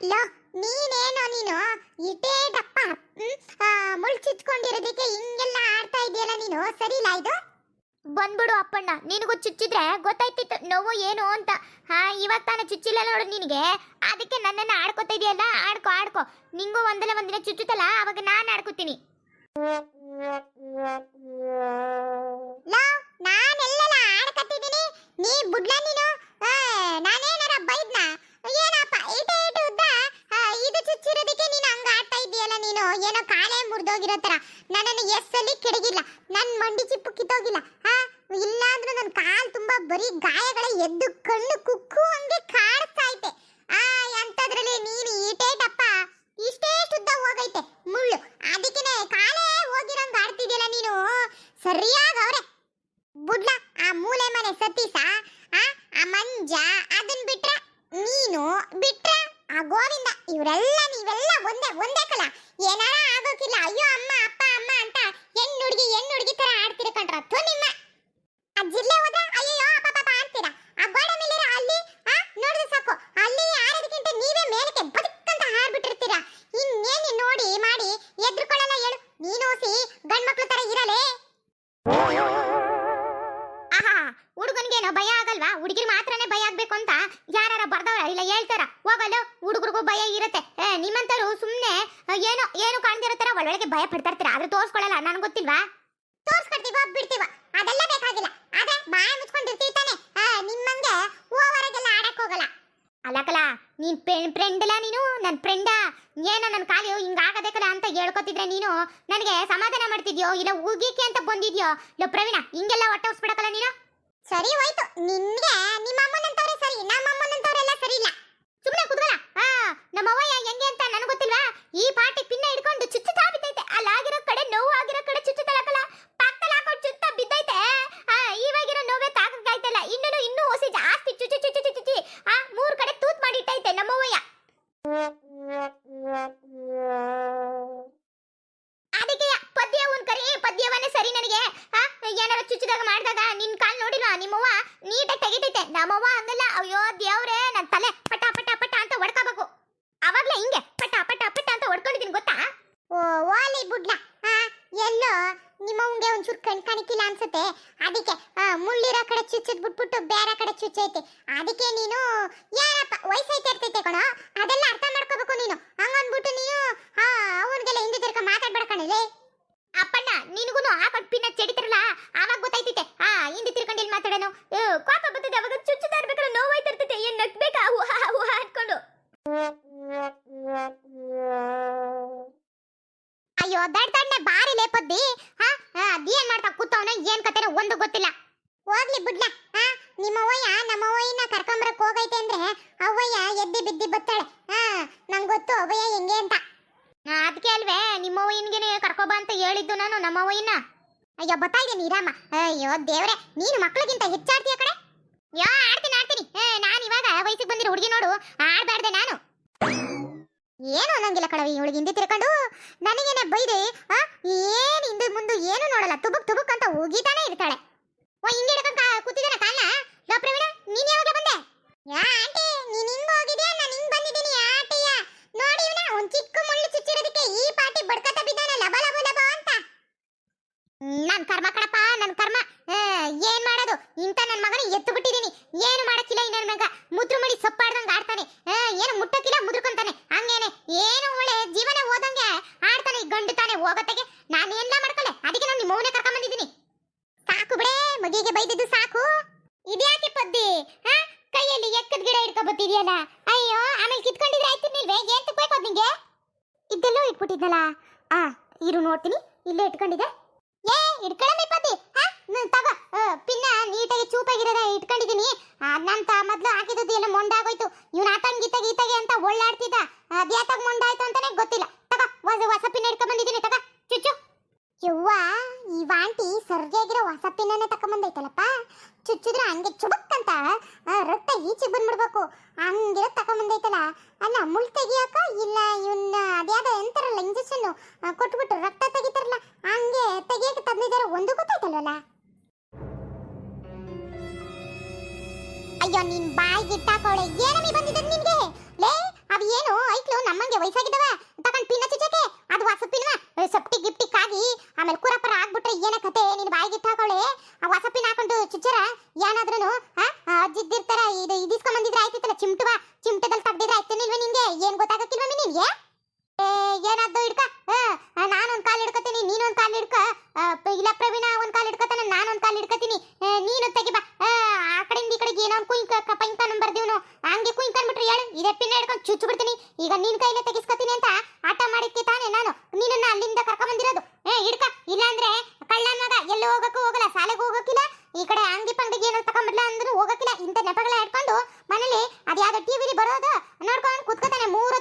Low, ನೀನೇನೋ ನೀನು? ಇಟೇ ದಪ್ಪ. ಮುಳ್ಚಿಚ್ಕೊಂಡಿರೋದಕ್ಕೆ ಮುಳ್ ಚುಚ್ಕೊಂಡಿರೋದಕ್ಕೆ ಹಿಂಗೆಲ್ಲ ಆಡ್ತಾ ಇದೆಯಲ್ಲ ನೀನು? ಸರಿ ಇಲ್ಲ ಇದು? ಬಂದ್ಬಿಡು ಅಪ್ಪಣ್ಣ. ನಿನಗೂ ಚುಚ್ಚಿದ್ರೆ ಗೊತ್ತಾಯ್ತಿತ್ತು. ನೋವು ಏನು ಅಂತ. ಹಾ, ಇವಾಗ ತಾನೇ ಚುಚ್ಚಿಲ್ಲ ನೋಡು ನಿನಗೆ. ಅದಕ್ಕೆ ನನ್ನನ್ನ ಆಡ್ಕೊತಾ ಇದೆಯಲ್ಲ? ಆಡ್ಕೊ ಆಡ್ಕೊ. ನಿಂಗೂ ಒಂದಲ್ಲ ಒಂದಿನ ಚುಚ್ಚುತ್ತಲ್ಲ? ಅವಾಗ ನಾನು ಆಡ್ಕೊತೀನಿ. ಲೋ, ನಾನೆಲ್ಲಲ್ಲ ಆಡಕತ್ತಿದ್ದೀನಿ? ನೀ ಬುಡ್ಲ ನೀನು? ನಾನೇನಾರ ಬೈದ್ನ? ಏನಪ್ಪ ಇಟೇ ಇಟು ಉದ್ದ ಇದು ನೀನು ಹಂಗ ಆಡ್ತಾ ಇದೀಯಲ್ಲ ನೀನು? ಏನೋ ಕಾಲೇ ಮುರಿದೋಗಿರೋ ತರ. ನನ್ನನ್ನು ಎಸ್ಸಲ್ಲಿ ಕೆಡಗಿಲ್ಲ. ನನ್ನ ಮಂಡಿ ಚಿಪ್ಪು ಕಿತ್ತೋಗಿಲ್ಲ. ಹಾ? ಇಲ್ಲಾಂದ್ರೆ ನನ್ನ ಕಾಲು ತುಂಬಾ ಬರೀ ಗಾಯಗಳ ಎದ್ದು ಕಣ್ಣು ಕುಕ್ಕು ಹಂಗೆ ಕಾಡ್ತಾ ಐತೆ. ಆ ಅಂತದ್ರಲ್ಲಿ ನೀನು ಈಟೇ ಈಟೇಟಪ್ಪ ಇಷ್ಟೇ ಶುದ್ಧ ಹೋಗೈತೆ. ಮುಳ್ಳು. ಅದಕ್ಕೇನೆ ಕಾಲೇ ಹೋಗಿರಂಗ್ ಆಡ್ತಿದ್ಯಲ್ಲ ನೀನು? ಸರಿಯಾಗಿ ಅವ್ರೆ. ಬುಡ್ಲ, ಆ ಮೂಲೆ ಮನೆ ಸತೀಸ ಆ ಮಂಜ, ಅದನ್ ಬಿಟ್ರೆ ನೀನು ಬಿಟ್ರೆ ಆ ಗೋವಿಂದ ಇವರೆಲ್ಲ ನೀವೆಲ್ಲ ಒಂದೇ ಒಂದೇ ಕಲ. ಏನಾರ ಆಗೋಕಿಲ್ಲ. ಅಯ್ಯೋ, ಅಮ್ಮ, ಅಪ್ಪ, ಅಮ್ಮ ಅಂತ ಹೆಣ್ಣು ಹುಡುಗಿ ಹೆಣ್ಣು ಹುಡುಗಿ ತರ ಆಡ್ತಿರ ಕಂಡ್ರ ಥು ನಿಮ್ಮ. ಆ ಜಿಲ್ಲೆ ಹೋದ್ರೆ ಹೇಳ್ತಾರ? ಹೋಗಲ್ಲ ಹುಡುಗರಿಗೂ ಭಯ ಇರುತ್ತೆ. ನಿಮ್ಮಂತರು ಸುಮ್ನೆ ಆ, ಏನೋ ಏನು ಕಾಣ್ದಿರೋ ತರ ಒಳಗೆ ಭಯ ಪಡ್ತಾ ಇರ್ತೀರ ಆದ್ರೆ ತೋರ್ಸ್ಕೊಳ್ಳಲ್ಲ ನನ್ಗೆ ಗೊತ್ತಿಲ್ವಾ? ತೋರ್ಸ್ಕೊಡ್ತೀವ ಬಿಡ್ತೀವ? ಅದೆಲ್ಲ ಬೇಕಾಗಿಲ್ಲ. ಆದ್ರೆ ಬಾಯ ಮುಚ್ಕೊಂಡಿರ್ತೀವಿ ತಾನೆ. ನಿಮ್ಮಂಗೆ ಹೂವರೆಗೆಲ್ಲ ಆಡಕ್ ಹೋಗಲ್ಲ. ಅಲ್ಲಕಲ ನೀನ್ ಫ್ರೆಂಡ್ ಅಲ್ಲ ನೀನು? ನನ್ನ ಫ್ರೆಂಡ? ಏನೋ ನನ್ನ ಕಾಲು ಹಿಂಗಾಗದೇಕಲ್ಲ ಅಂತ ಹೇಳ್ಕೊತಿದ್ರೆ ನೀನು? ನನಗೆ ಸಮಾಧಾನ ಮಾಡ್ತಿದ್ಯೋ? ಇಲ್ಲ ಉಗೀಕೆ ಅಂತ ಬಂದಿದ್ಯೋ? ಇಲ್ಲ ಪ್ರವೀಣ ಹಿಂಗೆಲ್ಲ ಹೊಟ್ಟೆ ನೀನು? ಸರಿ ಹೋಯ್ತು. ನಿನ್ಗೆ ನಿಮ್ಮ ಅಮ್ಮನಂತವ್ರೆ ಸರಿ ನಮ್ಮ ಅಮ್ಮನಂತವ್ರೆಲ್ಲ ಸರಿ ಇಲ್ಲ. ಸುಮ್ಮನೆ ಕುತ್ಕಲ ಆ ನಮ್ಮ ಅವ್ವಯ್ಯ ಹೆಂಗೆ ಅಂತ ನನಗೆ ಗೊತ್ತಿಲ್ವಾ? ಈ ಪಾರ್ಟಿ ಪಿನ್ನ ಅದಕ್ಕೆ ಮುಳ್ಳಿರೋ ಕಡೆ ಚುಚ್ಚದ್ ಬಿಟ್ಬಿಟ್ಟು ಬೇರೆ ಕಡೆ ಚುಚ್ಚೈತೆ. ಅದಕ್ಕೆ ನೀನು ಯಾರಪ್ಪ ವಯಸ್ಸೈತೆ ಇರ್ತೈತೆ ಕಣೋ? ಅದೆಲ್ಲ ಅರ್ಥ ಮಾಡ್ಕೋಬೇಕು ನೀನು. ಹಂಗನ್ಬಿಟ್ಟು ನೀನು ಅವನಿಗೆಲ್ಲ ಹಿಂದೆ ತಿರ್ಕ ಮಾತಾಡ್ಬೇಡ ಕಣಲೇ ಅಪ್ಪಣ್ಣ ನಿನಗೂ ಆ ಕಟ್ಪಿನ ಚೆಡಿತಿರಲ್ಲ? ಆವಾಗ ಗೊತ್ತಾಯ್ತೈತೆ. ಹಾ ಹಿಂದೆ ತಿರ್ಕೊಂಡು ಇಲ್ಲಿ ಮಾತಾಡೋನು? ಕೋಪ ಬಿಡ್ಲ? ಆ, ನಿಮ್ಮ ಅವ್ವಯ್ಯ ನಮ್ಮ ಕರ್ಕೊಂಬರಕ್ ಹೋಗೈತೆ ಅಂದ್ರೆ ಅವ್ವಯ್ಯ ಎದ್ದಿ ಬಿದ್ದಿ ಬತ್ತಾಳೆ. ಆ, ನಂಗ್ ಗೊತ್ತು ಅವ್ವಯ್ಯ ಹೆಂಗೆ ಅಂತ. ಅದಕ್ಕೆ ಅಲ್ವೇ, ನಿಮ್ಮ ಅವ್ವನಿಗೆ ಕರ್ಕೊಬ ಅಂತ ಹೇಳಿದ್ದು ನಾನು ನಮ್ಮ ಅಯ್ಯೋ ಬತ್ತಾ ಇದೀನಿ ರಾಮ ಅಯ್ಯೋ, ದೇವ್ರೆ, ನೀನು ಮಕ್ಳಿಗಿಂತ ಹೆಚ್ಚಾಡ್ತೀಯ ಕಡೆ? ಯಾ, ಆಡ್ತೀನಿ ಆಡ್ತೀನಿ. ನಾನು ಇವಾಗ ವಯಸ್ಸಿಗೆ ಬಂದಿರೋ ಹುಡುಗಿ ನೋಡು, ಆಡ್ಬಾರ್ದೆ ನಾನು. ಏನು ಅನ್ನಂಗಿಲ್ಲ ಕಣವಿ ಇವಳಿಗೆ ಹಿಂದೆ ತಿರ್ಕೊಂಡು? ನನಗೇನೆ ಬೈದೆ ಏನ್ ಹಿಂದೆ ಮುಂದೆ ಏನು ನೋಡಲ್ಲ. ತುಬುಕ್ ತುಬುಕ್ ಅಂತ ಹೋಗಿತಾನೆ ಇರ್ತಾಳೆ. ಓ, ಹಿಂಗೆ ಹಿಡ್ಕೊಂಡ್ ಕೂತಿದ್ದಾನೆ ಕಾಲ್ನ ಲೋ ಪ್ರವೀಣ, ನೀನ್ ಯಾವಾಗ ಬಂದೆ? ಯಾ, ಆಂಟಿ, ನೀನ್ ಹಿಂಗ್ ಹೋಗಿದ್ಯಾ ನಾನು ಹಿಂಗ್ ಬಂದಿದ್ದೀನಿ ಆಂಟಿಯ ನೋಡಿ ಇವನ ಒಂದ್ ಚಿಕ್ಕ ಮುಳ್ಳು ಚುಚ್ಚಿರೋದಕ್ಕೆ ಈ ಪಾಟಿ ಬಡ್ಕತ ಬಿದ್ದಾನೆ ಲಬ ಲಬ ಲಬ ಅಂತ ನನ್ ಕರ್ಮ ಕಣಪ್ಪ ನನ್ ಕರ್ಮ ಆ, ಏನ್ ಮಾಡೋದು ಇಂತ ನನ್ ಮಗನ ಎತ್ತು ಬಿಟ್ಟಿದೀನಿ ಏನು ಮಾಡಕ್ಕಿಲ್ಲ ಈ ನನ್ ಮಗ ಮುದ್ರು ಮಡಿ ಸೊಪ್ಪಾಡ್ದಂಗ್ ಆಡ್ತಾನೆ ಆ, ಏನು ಮುಟ್ಟಕ್ಕಿಲ್ಲ ಮುದ್ರಕೊಂತಾನೆ ಹಂಗೇನೆ ಏನು ಒಳ್ಳೆ ಜೀವನ ಹೋದಂಗೆ ಆಡ್ತಾನೆ ಈ ಗಂಡು ತಾನೆ ಹೋಗತ್ತೆಗೆ ನಾನು ಎಲ್ಲ ಮಾಡ್ಕೊಳೆ ಅದಕ್ಕೆ ನಾನು ನಿಮ್ಮ ಮೌನ ಕರ್ಕೊಂಡ್ ಬಂದಿದ್ದೀನಿ ಸಾಕು ಬಿಡೆ ಮಗಿಗೆ ಸಾಕು? ಇದ್ಯಾಕೆ ಪದ್ದಿ? ಹಾ? ಕೈಯಲ್ಲಿ ಎಕ್ಕದ ಗಿಡ ಹಿಡ್ಕೊ ಬತ್ತಿದ್ಯಲ್ಲ ಅಯ್ಯೋ, ಆಮೇಲೆ ಕಿತ್ಕೊಂಡಿದ್ರೆ ಆಯ್ತಿರ್ನಿಲ್ವೇ ಏನ್ ಬೇಕು ನಿಂಗೆ? ಇದೆಲ್ಲೋ ಇಟ್ಬಿಟ್ಟಿದ್ನಲ್ಲ. ಆ, ಇರು ನೋಡ್ತೀನಿ. ಇಲ್ಲೇ ಇಟ್ಕೊಂಡಿದ್ದೆ. ಏ ಇಟ್ಕೊಳ್ಳಿ ಪದ್ದಿ. ಹಾ? ತಗೋ ಆ, ಪಿನ್ನ ನೀಟಾಗಿ ಚೂಪಾಗಿರೋದ ಇಟ್ಕೊಂಡಿದ್ದೀನಿ ಅದಂತ ಮೊದ್ಲು ಹಾಕಿದ್ದು ಎಲ್ಲ ಮೊಂಡಾಗೋಯ್ತು ಇವ್ನ ಆತಂಗ್ ಗೀತಾಗ ಗೀತಾಗೆ ಅಂತ ಒಳ್ಳಾಡ್ತಿದ್ದ ಅದ್ಯಾತಾಗ ಮೊಂಡಾಯ್ತು ಅಂತಾನೆ ಗೊತ್ತಿಲ್ಲ ತಗ ಹೊಸ ಹೊಸ ಪಿನ್ನ ಇಟ್ಕೊಂಡ್ ಬಂದಿದ್ದೀನಿ ತಗ ಚುಚ್ಚು ಯವ್ವ ಈ ವಾಂಟಿ ಸರಿಯಾಗಿರೋ ಹೊಸ ಪಿನ್ನನ್ನೇ ತಕೊಂಬಂದೈತಲ್ಲಪ್ಪ ಚುಚ್ಚಿದ್ರೆ ಹಂಗೆ ಚುಬಕ್ ಅಂತ ಆ, ರಕ್ತ ಈಚೆಗೆ ಬಂದ್ಬಿಡ್ಬೇಕು. ಹಂಗಿರೋ ತಗೊಂಬಂದೈತಲ್ಲ. ಅಲ್ಲ ಮುಳ್ ತೆಗಿಯೋಕ ಇಲ್ಲ ಇವನ್ನ ಅದ್ಯಾದ ಎಂತಾರಲ್ಲ ಇಂಜೆಕ್ಷನ್ ಕೊಟ್ಬಿಟ್ಟು ರಕ್ತ ತೆಗಿತಾರಲ್ಲ, ಹಂಗೆ ತೆಗಿಯಕ್ಕೆ ತಂದಿದ್ದಾರೆ. ಒಂದು ಗೊತ್ತಾಯ್ತಲ್ವಲ್ಲ? ಅಯ್ಯೋ, ನಿನ್ ಬಾಯಿಗೆ ಇಟ್ಟಾಕೋಳೆ ಏನಮ್ಮಿ ಬಂದಿದ್ದು ನಿನ್ಗೆ ಲೇ ಅವ್ ಏನು ನಿಂಗೆ ವಯಸ್ಸಾಗಿದ್ದವ ತಕೊಂಡ್ ಪಿನ್ನ ಚುಚ್ಚಕ್ಕೆ ಅದು ಹೊಸ ಪಿನ್ವ ಸಪ್ಟಿ ಗಿಫ್ಟಿಕ್ ಆಗಿ ಆಮೇಲೆ ಕುರಪರ ಆಗ್ಬಿಟ್ರೆ ಏನ ಕತೆ ನಿನ್ ಬಾಯಿಗೆ ಇಟ್ಟು ಹಾಕೊಳ್ಳೆ ಆ ಹೊಸ ಪಿನ್ ಹಾಕೊಂಡು ಚುಚ್ಚರ ಏನಾದ್ರೂ ಅಜ್ಜಿದ್ದಿರ್ತಾರ ಇದು ಇದಿಸ್ಕೊಂಡ್ ಬಂದಿದ್ರೆ ಆಯ್ತಿತ್ತಲ್ಲ ಚಿಮ್ಟುವ ಚಿಮ್ಟದಲ್ಲಿ ತೆಗ್ದಿದ್ರೆ ಆಯ್ತೇನಿಲ್ವ ನಿನ್ಗೆ ಏನ್ ಗೊತ್ತಾಗಕ್ಕಿಲ್ವ ನಿನ್ಗೆ ಏ ಏನಾದ್ದು ಹಿಡ್ಕ. ನಾನೊಂದ್ ಕಾಲ್ ಹಿಡ್ಕತೀನಿ ನೀನೊಂದ್ ಕಾಲ್ ಹಿಡ್ಕ. ಇಲ್ಲ ಪ್ರವೀಣ ಒಂದ್ ಕಾಲ್ ಹಿಡ್ಕತಾನೆ ನಾನೊಂದ್ ಕಾಲ್ ಹಿಡ್ಕತೀನಿ. ನೀನು ತೆಗಿ ಬಾ. ಆ, ಕಡೆಯಿಂದ ಈ ಕಡೆಗೆ ಏನೋ ಕುಯ್ಕ ಕಪಂಕ ಬರ್ದಿವನು ದಿವ್ನು ಹಂಗೆ ಕುಯ್ಕ ಬಿಟ್ರಿ ಹೇಳು. ಇದೇ ಪಿನ್ನ ಹಿಡ್ಕೊಂಡು ಚುಚ್ಚು ಬಿಡ್ತೀನಿ ಈಗ ನಿನ್ ಕೈಲೇ ತೆಗಿಸ್ಕೊತೀನಿ ಅಂತ ಆಟ ಮಾಡಿಕ್ಕೆ ತಾನೆ ನಾನು. ನಿನ್ನನ್ನ ಅಲ್ಲಿಂದ ಕರ್ಕೊಂಡ್ ಬಂದಿರೋದು ಏ ಹಿಡ್ಕ. ಇಲ್ಲಾಂದ್ರೆ ಕಳ್ಳನ ಮಗ ಎಲ್ಲಿ ಹೋಗಕ್ಕೂ ಹೋಗಲ್ಲ ಶಾಲೆಗೆ ಹೋಗಕ್ಕಿಲ್ಲ. ಈ ಕಡೆ ಅಂಗಿ ಪಂಗಡಿಗೆ ಏನೋ ತಗೊಂಡ್ಬಿಡ್ಲ ಅಂದ್ರೂ ಹೋಗಕ್ಕಿಲ್ಲ. ಇಂಥ ನೆಪಗಳ ಹಿಡ್ಕೊಂಡು ಮನೇಲಿ ಅದ್ಯಾವ್ದೋ ಟಿವಿಲಿ ಬರೋದು ನೋಡ್ಕೊಂಡು ಕುತ್ಕೋತಾನೆ ಮೂರೊತ್ತನೂ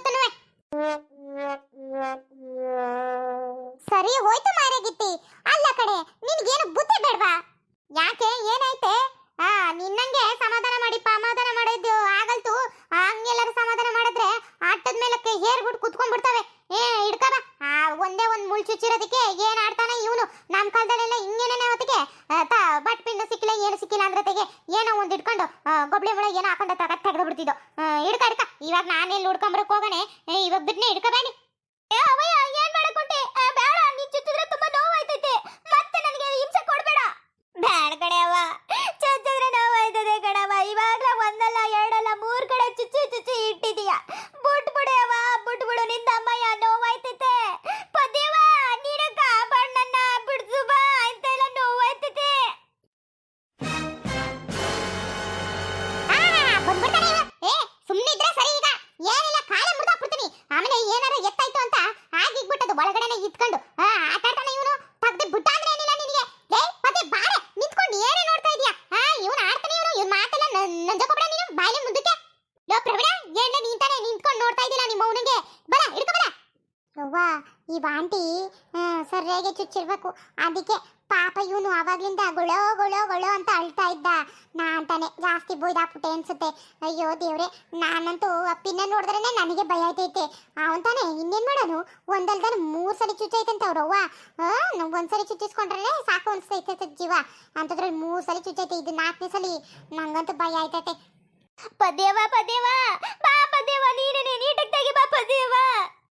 ಇಟ್ಕೊಂಡು ಗೊಬ್ಳಿ ಮುಳ ಏನೋ ಹಾಕೊಂಡು ತಗ ತೆಗೆದು ಬಿಡ್ತಿದ್ದು. ಹಿಡ್ಕ ಹಿಡ್ಕ. ಇವಾಗ ನಾನು ಹುಡ್ಕೊಂಬರಕ್ ಹುಡ್ಕೊಂಬರಕ್ಕೆ ಏ, ಇವಾಗ ಬಿಟ್ನೆ ಹಿಡ್ಕಬೇಡಿ ಅವ್ವ ಈ ಬಾಂಟಿ ಸರಿಯಾಗಿ ಚುಚ್ಚಿರ್ಬೇಕು. ಅದಕ್ಕೆ ಪಾಪ ಇವನು ಅವಾಗ್ಲಿಂದ ಗೊಳೋ ಗೊಳೋ ಗೊಳೋ ಅಂತ ಅಳ್ತಾ ಇದ್ದ. ನಾ ಅಂತಾನೆ ಜಾಸ್ತಿ ಬೊಯ್ದಾಕ್ಬಿಟ್ಟೆ ಅನ್ಸುತ್ತೆ. ಅಯ್ಯೋ ದೇವ್ರೆ, ನಾನಂತೂ ಅಪ್ಪಿನ ನೋಡಿದ್ರೇನೆ ನನಗೆ ಭಯ ಆಯ್ತೈತೆ. ಅವಂತಾನೆ ಇನ್ನೇನು ಮಾಡೋನು ಒಂದಲ್ದಾನೆ ಮೂರ್ ಸರಿ ಚುಚ್ಚೈತಂತೆ ಅವ್ರವ್ವ ಒಂದ್ಸಲಿ ಚುಚ್ಚಿಸ್ಕೊಂಡ್ರೆ ಸಾಕು ಅನ್ಸ್ತೈತೆ ಜೀವ. ಅಂತದ್ರಲ್ಲಿ ಮೂರ್ ಸಲ ಚುಚ್ಚೈತೆ ಇದು ನಾಲ್ಕನೇ ಸಲಿ. ನಂಗಂತೂ ಭಯ ಆಯ್ತೈತೆ. ಪದೇವ ಪದೇವಾ ಬಾ ಪದೇವ ನೀನೇ ನೀಟಾಗಿ ಬಾ ಪದೇವಾ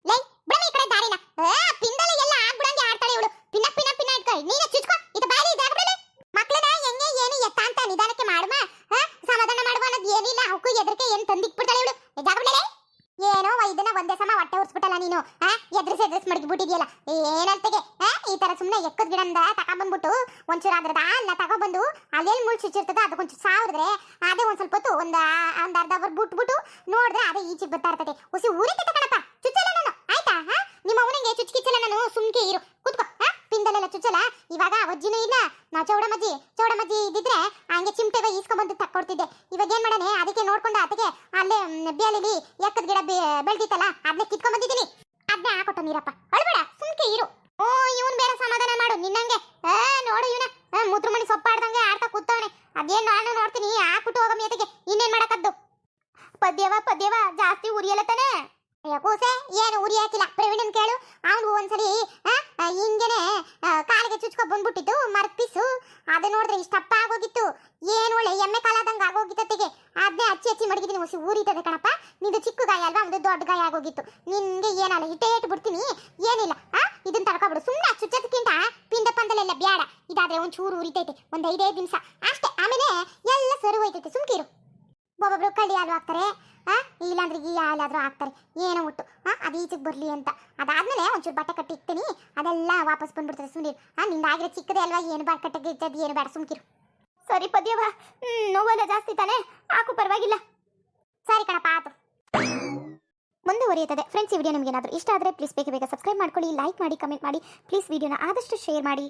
ಲೈ ಬಿಡಮ ಈ ಕಡೆ ದಾರಿನ. ಆ ಪಿಂದಲೆ ಎಲ್ಲ ಆಗ್ಬಿಡಂಗೆ ಆಡ್ತಾಳೆ ಇವಳು. ಪಿನ್ನ ಪಿನ್ನ ಪಿನ್ನ ಇಟ್ಕೊ. ನೀನೇ ಚುಚ್ಕೊ. ಇದು ಬಾಯಿ ಜಾಗ ಬಿಡಲೆ ಮಕ್ಳನ್ನ ಹೆಂಗೆ, ಏನು ಎತ್ತ ಅಂತ ನಿಧಾನಕ್ಕೆ ಮಾಡುವ ಆ ಸಮಾಧಾನ ಮಾಡುವ ಅನ್ನೋದು ಏನಿಲ್ಲ ಅವಕ್ಕೂ ಎದ್ರಕ್ಕೆ ಏನು ತಂದಿಕ್ಬಿಡ್ತಾಳೆ ಇವಳು. ಜಾಗ ಬಿಡಲೆ ಏನೋ ಇದನ್ನ ಒಂದೇ ಸಮ ಹೊಟ್ಟೆ ಉರ್ಸ್ಬಿಟ್ಟಲ್ಲ ನೀನು. ಆ ಎದ್ರಿಸಿ ಎದ್ರಿಸಿ ಮಡಗಿಬಿಟ್ಟಿದ್ಯಲ್ಲ. ಏನಂತಗೆ? ಈ ತರ ಸುಮ್ಮನೆ ಎಕ್ಕದ ಗಿಡಂದ ತಗೊಂಡ್ಬಂದ್ಬಿಟ್ಟು ಒಂಚೂರು ಅದ್ರದ ಅಲ್ಲ ತಗೊಬಂದು ಅಲ್ಲೆಲ್ಲಿ ಮುಳ್ಳು ಚುಚ್ಚಿರ್ತದ ಅದಕ್ಕೊಂಚೂರು ಸಾವಿರದ್ರೆ ಅದೇ ಒಂದ್ ಸ್ವಲ್ಪ ಹೊತ್ತು ಒಂದ್ ಒಂದು ಅರ್ಧ ಅವರ್ ಬಿಟ್ಬಿಟ್ಟು ನೋಡಿದ್ರೆ ಅದೇ ಈಚೆಗೆ ಬರ್ತಾ ಇರ್ತದೆ. ಹುಸಿ ಊರಿಗೆ ಕಣಪ್ಪ ಚುಚ್ಚಲ್ಲ ನಾನು ಆಯ್ತಾ ಹಾ ನಿಮ್ಮ ಅವನಿಗೆ ಚುಚ್ಕಿಚ್ಚಲ್ಲ ನಾನು ಸುಮ್ಕೆ ಇರು. ಕುತ್ಕೋ ಪಿಂದಲೆಲ್ಲ ಚುಚ್ಚಲ್ಲ ಇವಾಗ ಅಜ್ಜಿನೂ ಇಲ್ಲ. ನಾ ಚೌಡಮಜ್ಜಿ ಚೌಡಮಜ್ಜಿ ಇದ್ದಿದ್ರೆ ಹಂಗೆ ಚಿಮಟೆಗ ಈಸ್ಕೊಂಡ್ಬಂದು ತಕ್ಕೊಡ್ತಿದ್ದೆ ಇವಾಗ ಏನ್ ಮಾಡನೆ? ಅದಕ್ಕೆ ನೋಡ್ಕೊಂಡು ಅದಕ್ಕೆ ಅಲ್ಲೇ ಬೇಲಿಲಿ ಎಕ್ಕದ ಗಿಡ ಬೆಳ್ದಿತ್ತಲ್ಲ ಅದನ್ನೇ ಕಿತ್ಕೊಂಡ್ ಬಂದಿದ್ದೀನಿ ಅದನ್ನ ಹಾಕೊಟ್ಟ ನೀರಪ್ಪ. ಅಳ್ಬೇಡ, ಸುಮ್ಕೆ ಇರು. ಓ, ಇವನ್ ಬೇರೆ ಸಮಾಧಾನ ಮಾಡು, ನಿನ್ನಂಗೆ. ನೋಡು ಇವನ. ಮುದ್ರ ಮಣಿ ಸೊಪ್ಪಾಡ್ದಂಗೆ ಆಡ್ತಾ ಕೂತವನೆ. ಅದೇನ್ ನಾನು ನೋಡ್ತೀನಿ? ಹಾಕ್ಬಿಟ್ಟು ಹೋಗಮ್ಮ ಮೇತೆಗೆ ಇನ್ನೇನ್ ಮಾಡಕದ್ದು? ಪದ್ಯವ ಪದ್ಯವ, ಜಾಸ್ತಿ ಉರಿಯಲ್ಲ ತಾನೆ? ಕೂಸೆ, ಏನು ಉರಿ ಹಾಕಿಲ್ಲ. ಪ್ರವೀಣನ್ ಕೇಳು. ಅವನು ಒಂದ್ಸರಿ ಹಿಂಗೇನೆ ಕಾಲಿಗೆ ಚುಚ್ಕೊ ಬಂದ್ಬಿಟ್ಟಿತ್ತು ಮರ್ಪಿಸು ಪೀಸು ಅದು ನೋಡಿದ್ರೆ ಇಷ್ಟಪ್ಪ ಆಗೋಗಿತ್ತು ಏನು ಒಳ್ಳೆ, ಎಮ್ಮೆ ಕಾಲಾದಂಗ ಆಗೋಗಿತ್ತತ್ತಿಗೆ ಅದನ್ನೇ ಹಚ್ಚಿ ಹಚ್ಚಿ ಮಡಗಿದ್ದೀನಿ ಹೊಸಿ ಊರಿತದೆ ಕಣಪ್ಪ. ನಿಂದು ಚಿಕ್ಕ ಗಾಯ ಅಲ್ವಾ? ಒಂದು ದೊಡ್ಡ ಗಾಯ ಆಗೋಗಿತ್ತು. ನಿನ್ಗೆ ಏನಲ್ಲ ಇಟ್ಟೇ ಇಟ್ಟು ಬಿಡ್ತೀನಿ? ಏನಿಲ್ಲ, ಆ ಇದನ್ನ ತಡ್ಕೊಬಿಡು. ಸುಮ್ಮನೆ ಚುಚ್ಚದಕ್ಕಿಂತ ಪಿಂಡ ಪಂದಲೆಲ್ಲ ಬ್ಯಾಡ. ಇದಾದ್ರೆ ಒಂಚೂರು ಉರಿತೈತೆ. ಒಂದ್ ಐದೈದು ನಿಮಿಷ. ಅಷ್ಟೇ, ಆಮೇಲೆ ಎಲ್ಲ ಸರಿ ಹೋಯ್ತೈತೆ. ಸುಮ್ಕಿರು. ಒಬ್ಬೊಬ್ರು ಕಳಿ ಹಾಲು ಹಾಕ್ತಾರೆ ಇಲ್ಲಾಂದ್ರೆ ಈ ಹಾಲಾದ್ರೂ ಹಾಕ್ತಾರೆ. ಏನೋ ಒಟ್ಟು ಅದು ಈಚೆಗೆ ಬರಲಿ ಅಂತ. ಅದಾದ್ಮೇಲೆ ಒಂಚೂರು ಬಟ್ಟೆ ಕಟ್ಟಿ ಇಕ್ತೀನಿ ಅದೆಲ್ಲ ವಾಪಸ್ ಬಂದ್ಬಿಡ್ತಾರೆ ಸುಮ್ಮನಿರು ಆ ನಿಂದ ಆಗಿರೋ ಚಿಕ್ಕದೇ ಅಲ್ವಾ? ಏನು ಬಾಡ್ ಕಟ್ಟಕ್ಕೆ ಇದ್ದದ್ದು ಏನು ಬೇಡ ಸುಮ್ಕಿರು. ಸರಿ ಪದ್ಯವ ಹ್ಮ್ ನೋವೆಲ್ಲ ಜಾಸ್ತಿ ತಾನೆ? ಹಾಕು ಪರವಾಗಿಲ್ಲ. ಸರಿ ಕಣಪ್ಪ ಆತು. ಮುಂದುವರಿಯುತ್ತದೆ. ಫ್ರೆಂಡ್ಸ್ ಈ ವಿಡಿಯೋ ನಿಮ್ಗೆ ಏನಾದರೂ ಇಷ್ಟ ಆದರೆ ಪ್ಲೀಸ್ ಬೇಗ ಬೇಗ ಸಬ್ಸ್ಕ್ರೈಬ್ ಮಾಡ್ಕೊಳ್ಳಿ ಲೈಕ್ ಮಾಡಿ ಕಮೆಂಟ್ ಮಾಡಿ. ಪ್ಲೀಸ್ ವಿಡಿಯೋನ ಆದಷ್ಟು ಶೇರ್ ಮಾಡಿ.